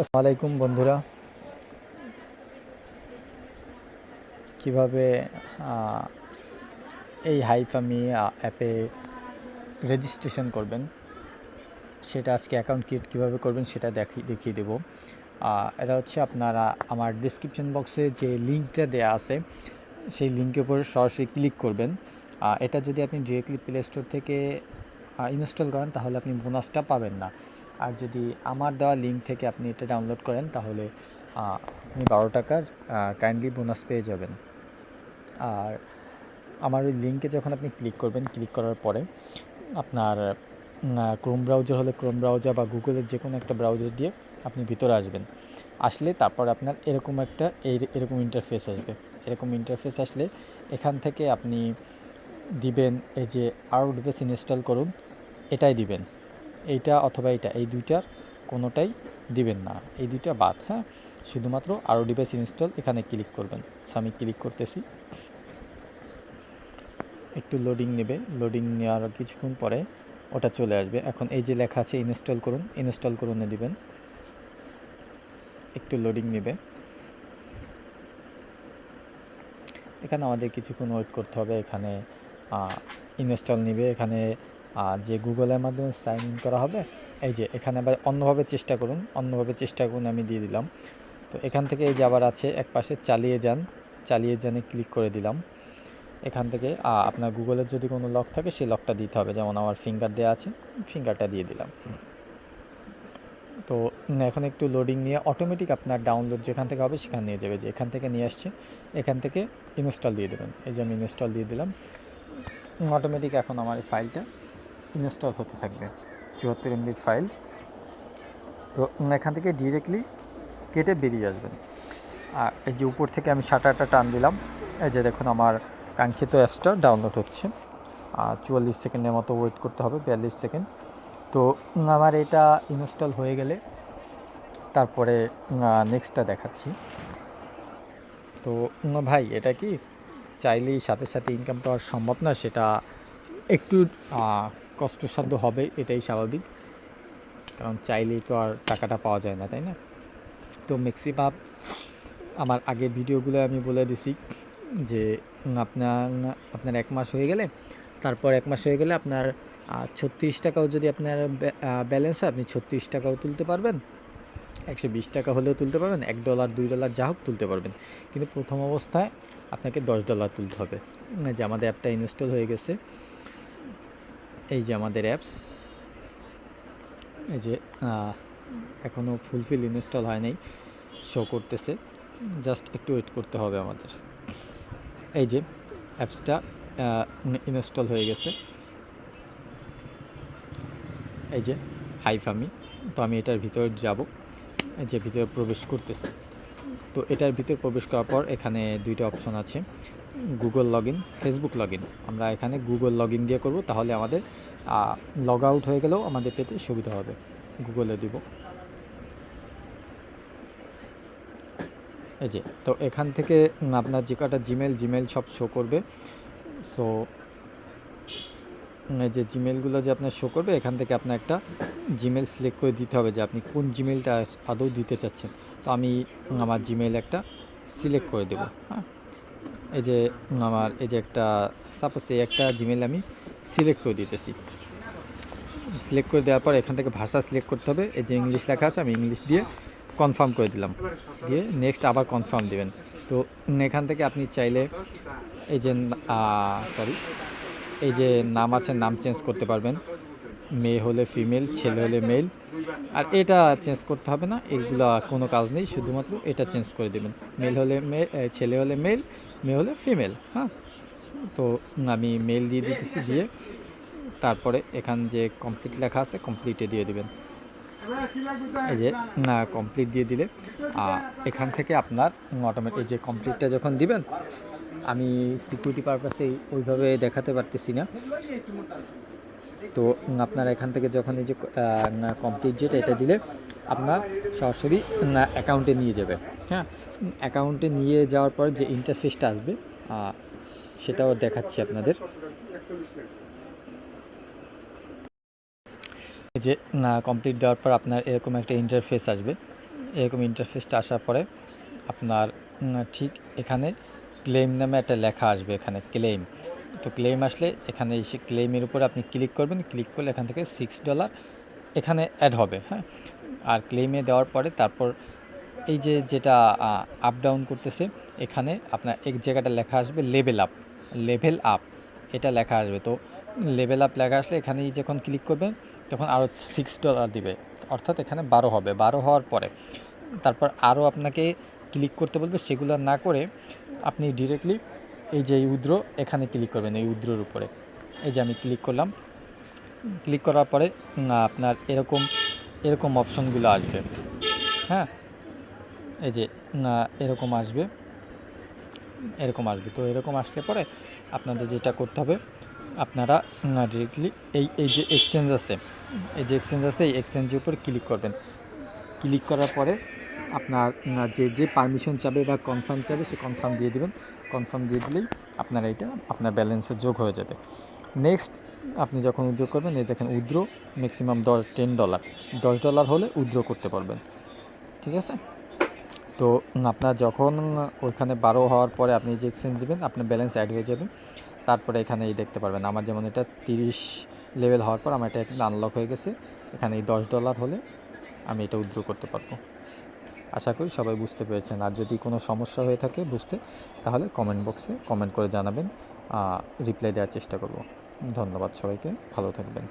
আলাইকুম বন্ধুরা। কীভাবে এই হাইফামি অ্যাপে রেজিস্ট্রেশন করবেন, সেটা আজকে অ্যাকাউন্ট ক্রিয়েট কীভাবে করবেন সেটা দেখি, দেখিয়ে দেবো। এটা হচ্ছে আপনারা, আমার ডিসক্রিপশন বক্সে যে লিঙ্কটা দেওয়া আছে, সেই লিঙ্কের উপর সরাসরি ক্লিক করবেন। এটা যদি আপনি ডিরেক্টলি প্লে স্টোর থেকে ইনস্টল করেন, তাহলে আপনি বোনাসটা পাবেন না। আর যদি আমার দেওয়া লিঙ্ক থেকে আপনি এটা ডাউনলোড করেন, তাহলে আপনি বারো টাকার কাইন্ডলি বোনাস পেয়ে যাবেন। আর আমার ওই লিঙ্কে যখন আপনি ক্লিক করবেন ক্লিক করার পরে আপনার ক্রোম ব্রাউজার হলে ক্রোম ব্রাউজার বা গুগলের যে কোনো একটা ব্রাউজার দিয়ে আপনি ভিতরে আসবেন। আসলে তারপর আপনার এরকম একটা এরকম ইন্টারফেস আসবে। এরকম ইন্টারফেস আসলে এখান থেকে আপনি দিবেন, এই যে আরও ডিভাইস ইনস্টল করুন, এটাই দিবেন। এইটা অথবা এইটা, এই দুইটার কোনোটাই দিবেন না। এই দুইটা বাদ হ্যাঁ? শুধুমাত্র আরও ডিভাইস ইনস্টল এখানে ক্লিক করবেন। আমি ক্লিক করতেছি। একটু লোডিং নেবে। লোডিং নেওয়ার কিছুক্ষণ পরে ওটা চলে আসবে। এখন এই যে লেখা আছে ইনস্টল করুন। ইনস্টল করুনে দিবেন। একটু লোডিং নেবে। এখানে আমাদের কিছুক্ষণ ওয়েট করতে হবে। এখানে ইনস্টল নেবে। এখানে আহ, যে গুগলের মাধ্যমে সাইন ইন করা হবে এই যে এখানে আবার অন্যভাবে চেষ্টা করুন অন্যভাবে চেষ্টা করুন আমি দিয়ে দিলাম। তো এখান থেকে এই যে আবার আছে এক পাশে চালিয়ে যান চালিয়ে যানে ক্লিক করে দিলাম। এখান থেকে আপনার গুগলের যদি কোনো লক থাকে সেই লকটা দিতে হবে। যেমন আমার ফিঙ্গার দেওয়া আছে ফিঙ্গারটা দিয়ে দিলাম। তো এখন একটু লোডিং নিয়ে অটোমেটিক আপনার ডাউনলোড যেখান থেকে হবে সেখানে নিয়ে যাবে। যে এখান থেকে নিয়ে আসছে এখান থেকে ইনস্টল দিয়ে দেবেন। এই যে আমি ইনস্টল দিয়ে দিলাম। অটোমেটিক এখন আমার এই ফাইলটা ইনস্টল হতে থাকবে, চুয়াত্তর এমবির ফাইল তো এখান থেকে ডিরেক্টলি কেটে বেরিয়ে আসবেন। আর এই যে উপর থেকে আমি শাটারটা টান দিলাম, এই যে দেখুন আমার কাঙ্ক্ষিত অ্যাপসটা ডাউনলোড হচ্ছে। আর চুয়াল্লিশ সেকেন্ডের মতো ওয়েট করতে হবে, বিয়াল্লিশ সেকেন্ড। তো আমার এটা ইনস্টল হয়ে গেলে তারপরে নেক্সটটা দেখাচ্ছি। তো ভাই, এটা কি? চাইলেই সাথে সাথে ইনকাম পাওয়া সম্ভব না, সেটা একটু কষ্টসাধ্য হবে এটাই স্বাভাবিক। কারণ চাইলেই তো আর টাকাটা পাওয়া যায় না তাই না? তো ম্যাক্সিমাম আমার আগে ভিডিওগুলো আমি বলে দিছি যে আপনার আপনার এক মাস হয়ে গেলে তারপর এক মাস হয়ে গেলে আপনার ছত্রিশ টাকাও যদি আপনার ব্যালেন্স হয় আপনি ছত্রিশ টাকাও তুলতে পারবেন একশো বিশ টাকা হলেও তুলতে পারবেন এক ডলার দুই ডলার যা হোক তুলতে পারবেন। কিন্তু প্রথম অবস্থায় আপনাকে দশ ডলার তুলতে হবে। উম, যে আমাদের অ্যাপটা ইনস্টল হয়ে গেছে এই যে আমাদের অ্যাপস এই যে এখনও ফুলফিল ইনস্টল হয় নাই শো করতেছে। জাস্ট একটু ওয়েট করতে হবে আমাদের। এই যে অ্যাপসটা ইনস্টল হয়ে গেছে। এই যে হাইফামি তো আমি এটার ভিতরে যাব। এই যে, ভিতরে প্রবেশ করতেছে। তো এটার ভিতরে প্রবেশ করার পর এখানে দুইটা অপশন আছে। Google log in Facebook log in আমরা এখানে গুগল লগ ইন দিয়ে করব, তাহলে আমাদের লগ আউট হয়ে গেলেও আমাদের পেতে সুবিধা হবে। গুগলে দিব। এই যে, তো এখান থেকে আপনার যে কটা জিমেল জিমেল সব শো করবে। সো যে জিমেলগুলো যে আপনার শো করবে, এখান থেকে আপনার একটা জিমেল সিলেক্ট করে দিতে হবে যে আপনি কোন জিমেলটা আদৌ দিতে চাচ্ছেন। তো আমি আমার জিমেল একটা সিলেক্ট করে দেবো। হ্যাঁ? এই যে আমার এই যে একটা সাপোজ এই একটা জিমেল আমি সিলেক্ট করে দিতেছি। সিলেক্ট করে দেওয়ার পর এখান থেকে ভাষা সিলেক্ট করতে হবে। এই যে ইংলিশ লেখা আছে আমি ইংলিশ দিয়ে কনফার্ম করে দিলাম। দিয়ে নেক্সট আবার কনফার্ম দিবেন। তো এখান থেকে আপনি চাইলে এই যে সরি এই যে নাম আছে নাম চেঞ্জ করতে পারবেন। মেয়ে হলে ফিমেল ছেলে হলে মেল আর এটা চেঞ্জ করতে হবে না এগুলো কোনো কাজ নেই। শুধুমাত্র এটা চেঞ্জ করে দেবেন। মেল হলে মে এ, ছেলে হলে মেল মেয়ে হলে ফিমেল হ্যাঁ তো আমি মেল দিয়ে দিতেছি দিয়ে তারপরে এখান যে কমপ্লিট লেখা আছে কমপ্লিটে দিয়ে দিবেন। এই যে, না কমপ্লিট দিয়ে দিলে এখান থেকে আপনার অটোমেটিক এই যে কমপ্লিটটা যখন দিবেন, আমি সিকিউরিটি পারপাসে ওইভাবে দেখাতে পারতেছি না। তো আপনার এখান থেকে যখন এই যে কমপ্লিট যেটা এটা দিলে আপনার সরাসরি অ্যাকাউন্টে নিয়ে যাবে। হ্যাঁ? অ্যাকাউন্টে নিয়ে যাওয়ার পর যে ইন্টারফেসটা আসবে সেটাও দেখাচ্ছি আপনাদের। যে কমপ্লিট দেওয়ার পর আপনার এরকম একটা ইন্টারফেস আসবে। এরকম ইন্টারফেসটা আসার পরে আপনার ঠিক এখানে ক্লেম নামে একটা লেখা আসবে এখানে ক্লেম তো ক্লেম আসলে এখানে এসে ক্লেমের উপরে আপনি ক্লিক করবেন ক্লিক করলে এখান থেকে সিক্স ডলার এখানে অ্যাড হবে হ্যাঁ? আর ক্লেমে দেওয়ার পরে তারপর এই যে যেটা আপ ডাউন করতেছে, এখানে আপনার এক জায়গাটা লেখা আসবে লেভেল আপ লেভেল আপ এটা লেখা আসবে। তো লেভেল আপ লেখা আসলে এখানেই যখন ক্লিক করবেন, তখন আরও সিক্স ডলার দিবে, অর্থাৎ এখানে বারো হবে। বারো হওয়ার পরে তারপর আরও আপনাকে ক্লিক করতে বলবে, সেগুলো না করে আপনি ডিরেক্টলি এই যে উদ্র, এখানে ক্লিক করবেন এই উদ্রর উপরে। এই যে আমি ক্লিক করলাম ক্লিক করার পরে আপনার এরকম এরকম অপশনগুলো আসবে। হ্যাঁ? এই যে এরকম আসবে। এরকম আসবে। তো এরকম আসলে পরে আপনাদের যেটা করতে হবে, আপনারা ডিরেক্টলি এই এই যে এক্সচেঞ্জ আছে, এই যে এক্সচেঞ্জ আছে, এই এক্সচেঞ্জের উপর ক্লিক করবেন। ক্লিক করার পরে আপনার যে যে পারমিশন চাবে বা কনফার্ম চাবে, সে কনফার্ম দিয়ে দেবেন। কনফার্ম দিয়ে দিলেই আপনার এইটা, আপনার ব্যালেন্সে যোগ হয়ে যাবে। নেক্সট আপনি যখন উইথড্র করবেন, এই দেখেন উইথড্র ম্যাক্সিমাম দশ টেন ডলার দশ ডলার হলে উইথড্র করতে পারবেন। ঠিক আছে? তো আপনার যখন ওইখানে বারো হওয়ার পরে আপনি যে এক্সচেঞ্জ দেবেন, আপনার ব্যালেন্স অ্যাড হয়ে যাবে। তারপরে এখানে এই দেখতে পারবেন, আমার যেমন এটা তিরিশ লেভেল হওয়ার পর আমার এটা আনলক হয়ে গেছে। এখানে এই দশ ডলার হলে আমি এটা উইথড্র করতে পারব। আশা করি সবাই বুঝতে পেরেছেন। আর যদি কোনো সমস্যা হয়ে থাকে বুঝতে, তাহলে কমেন্ট বক্সে কমেন্ট করে জানাবেন। রিপ্লাই দেওয়ার চেষ্টা করব। ধন্যবাদ সবাইকে। ভালো থাকবেন।